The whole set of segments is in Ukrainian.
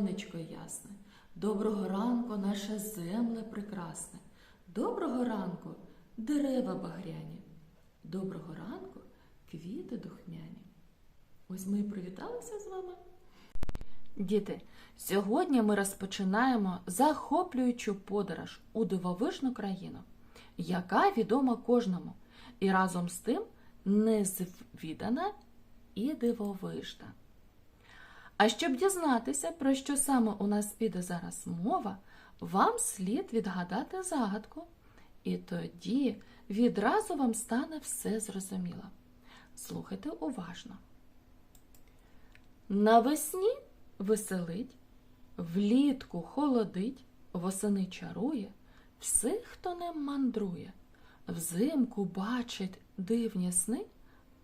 сонечко ясне. Доброго ранку, наша земле прекрасне. Доброго ранку, дерева багряні. Доброго ранку, квіти духмяні. Ось ми і привіталися з вами. Діти, сьогодні ми розпочинаємо захоплюючу подорож у дивовижну країну, яка відома кожному, і разом з тим незвідана і дивовижна. А щоб дізнатися, про що саме у нас піде зараз мова, вам слід відгадати загадку, і тоді відразу вам стане все зрозуміло. Слухайте уважно. Навесні веселить, влітку холодить, восени чарує, всіх, хто ним мандрує, взимку бачить дивні сни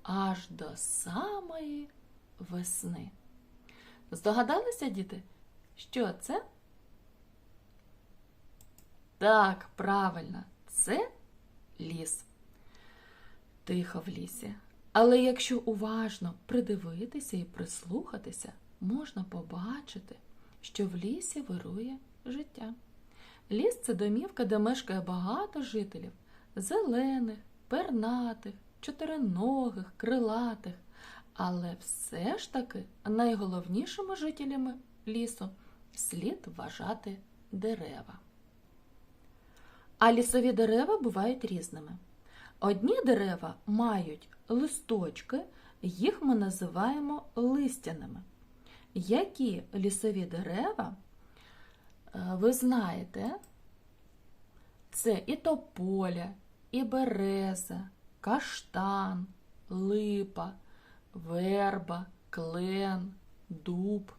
аж до самої весни. Здогадалися, діти, що це? Так, правильно, це ліс. Тихо в лісі. Але якщо уважно придивитися і прислухатися, можна побачити, що в лісі вирує життя. Ліс це домівка, де мешкає багато жителів зелених, пернатих, чотириногих, крилатих. Але все ж таки найголовнішими жителями лісу слід вважати дерева. А лісові дерева бувають різними. Одні дерева мають листочки, їх ми називаємо листяними. Які лісові дерева, е, ви знаєте, це і тополя, і береза, каштан, липа, верба, клен, дуб.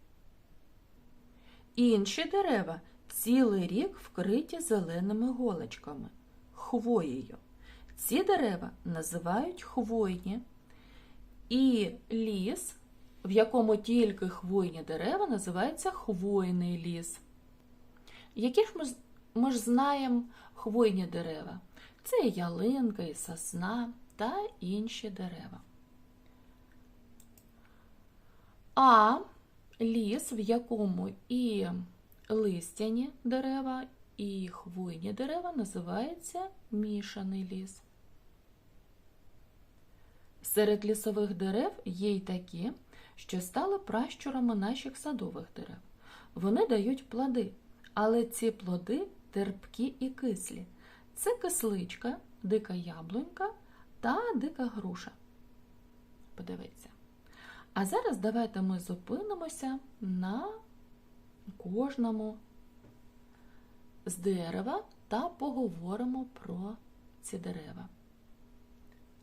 Інші дерева цілий рік вкриті зеленими голочками, хвоєю. Ці дерева називають хвойні. І ліс, в якому тільки хвойні дерева, називається хвойний ліс. Які ж ми, ми ж знаємо хвойні дерева? Це і ялинка, і сосна та інші дерева. А ліс, в якому і листяні дерева, і хвойні дерева, називається мішаний ліс. Серед лісових дерев є й такі, що стали пращурами наших садових дерев. Вони дають плоди, але ці плоди терпкі і кислі. Це кисличка, дика яблунька та дика груша. Подивіться. А зараз давайте ми зупинимося на кожному з дерева та поговоримо про ці дерева.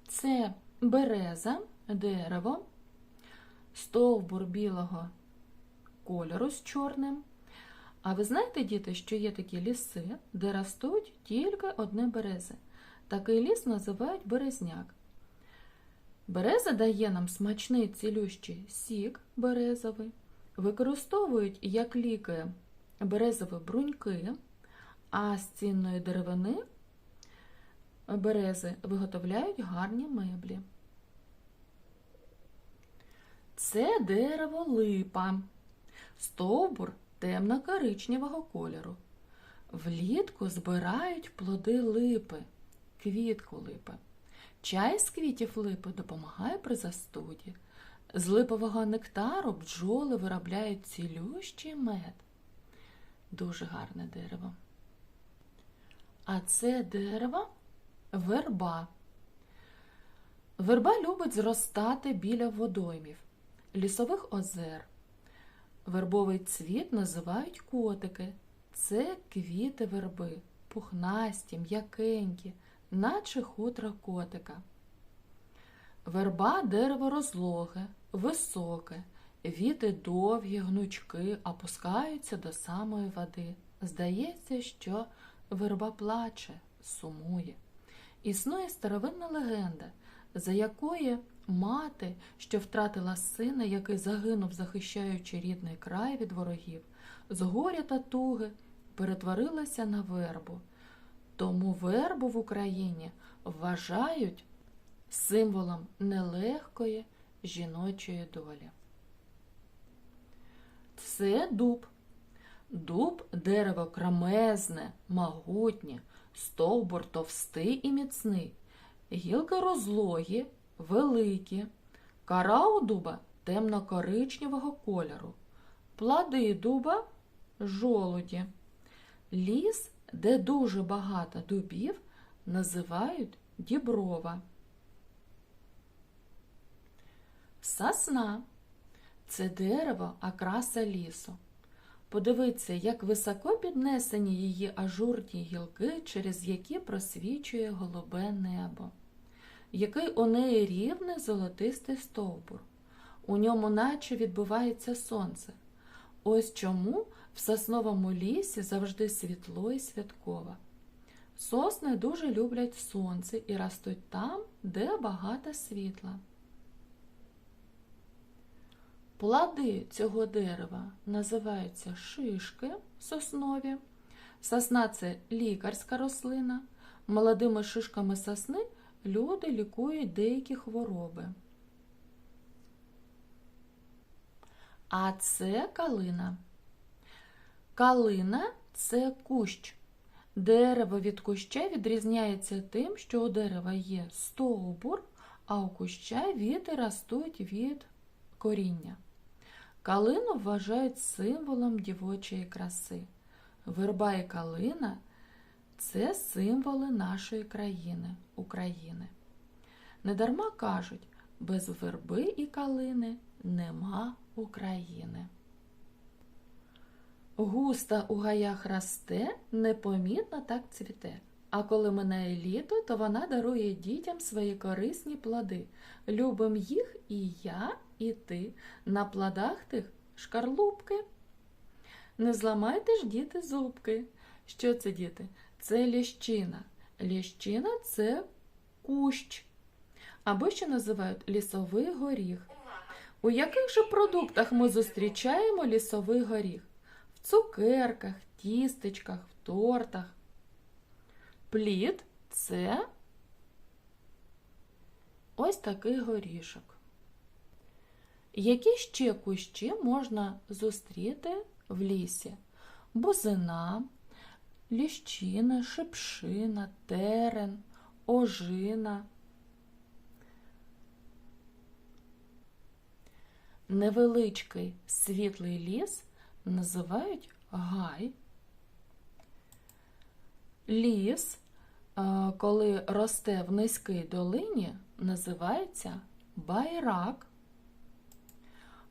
Це береза, дерево, стовбур білого кольору з чорним. А ви знаєте, діти, що є такі ліси, де ростуть тільки одне берези. Такий ліс називають березняк. Береза дає нам смачний цілющий сік березовий, використовують як ліки березові бруньки, а з цінної деревини берези виготовляють гарні меблі. Це дерево липа, стовбур темно-коричневого кольору. Влітку збирають плоди липи, квітку липи. Чай з квітів липи допомагає при застуді. З липового нектару бджоли виробляють цілющий мед. Дуже гарне дерево. А це дерево верба. Верба любить зростати біля водоймів, лісових озер. Вербовий цвіт називають котики. Це квіти верби, пухнасті, м'якенькі, наче хутра котика. Верба дерево розлоге, високе, віти довгі, гнучки, опускаються до самої води. Здається, що верба плаче, сумує. Існує старовинна легенда, за якою мати, що втратила сина, який загинув, захищаючи рідний край від ворогів, з горя та туги перетворилася на вербу. Тому вербу в Україні вважають символом нелегкої жіночої долі. Це дуб. Дуб дерево кремезне, могутнє, стовбур товстий і міцний, гілки розлогі, великі, кара у дуба темно-коричневого кольору, плоди дуба жолуді. Ліс, де дуже багато дубів, називають діброва. Сосна це дерево окраса лісу. Подивіться, як високо піднесені її ажурні гілки, через які просвічує голубе небо, який у неї рівний золотистий стовбур. У ньому наче відбувається сонце. Ось чому в сосновому лісі завжди світло і святково. Сосни дуже люблять сонце і ростуть там, де багато світла. Плоди цього дерева називаються шишки соснові. Сосна це лікарська рослина. Молодими шишками сосни люди лікують деякі хвороби. А це калина. Калина це кущ. Дерево від куща відрізняється тим, що у дерева є стовбур, а у куща віти ростуть від коріння. Калину вважають символом дівочої краси. Верба і калина це символи нашої країни, України. Недарма кажуть, без верби і калини нема України. Густа у гаях росте, непомітно так цвіте. А коли минає літо, то вона дарує дітям свої корисні плоди. Любим їх і я, і ти. На плодах тих шкарлупки. Не зламайте ж, діти, зубки. Що це, діти? Це ліщина. Ліщина це кущ. Або ще називають лісовий горіх. У яких же продуктах ми зустрічаємо лісовий горіх? Цукерках, тістечках, в тортах. Плід це ось такий горішок. Які ще кущі можна зустріти в лісі? Бузина, ліщина, шипшина, терен, ожина. Невеличкий світлий ліс називають гай. Ліс, е, коли росте в низькій долині, називається байрак.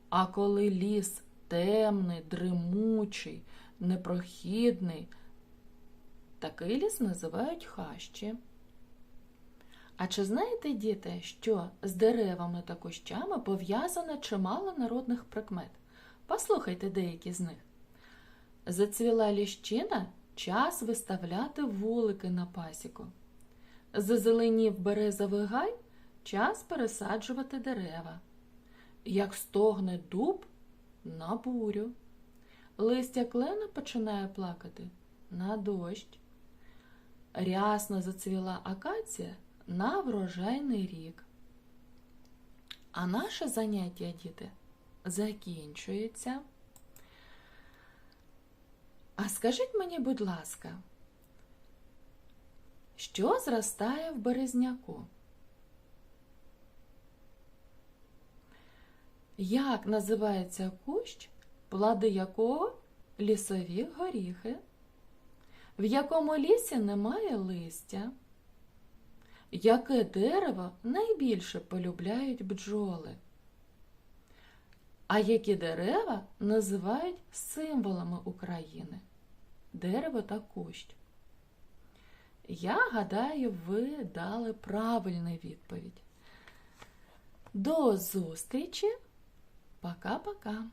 А коли ліс темний, дремучий, непрохідний, такий ліс називають хащі. А чи знаєте, діти, що з деревами та кущами пов'язане чимало народних прикмет? Послухайте деякі з них. Зацвіла ліщина час виставляти вулики на пасіку. Зазеленів березовий гай час пересаджувати дерева. Як стогне дуб на бурю. Листя клена починає плакати на дощ. Рясно зацвіла акація на врожайний рік. А наше заняття, діти, закінчується. А скажіть мені, будь ласка, що зростає в березняку? Як називається кущ, плоди якого лісові горіхи? В якому лісі немає листя? Яке дерево найбільше полюбляють бджоли? А які дерева називають символами України? Дерево та кущ. Я гадаю, ви дали правильну відповідь. До зустрічі! Пока-пока!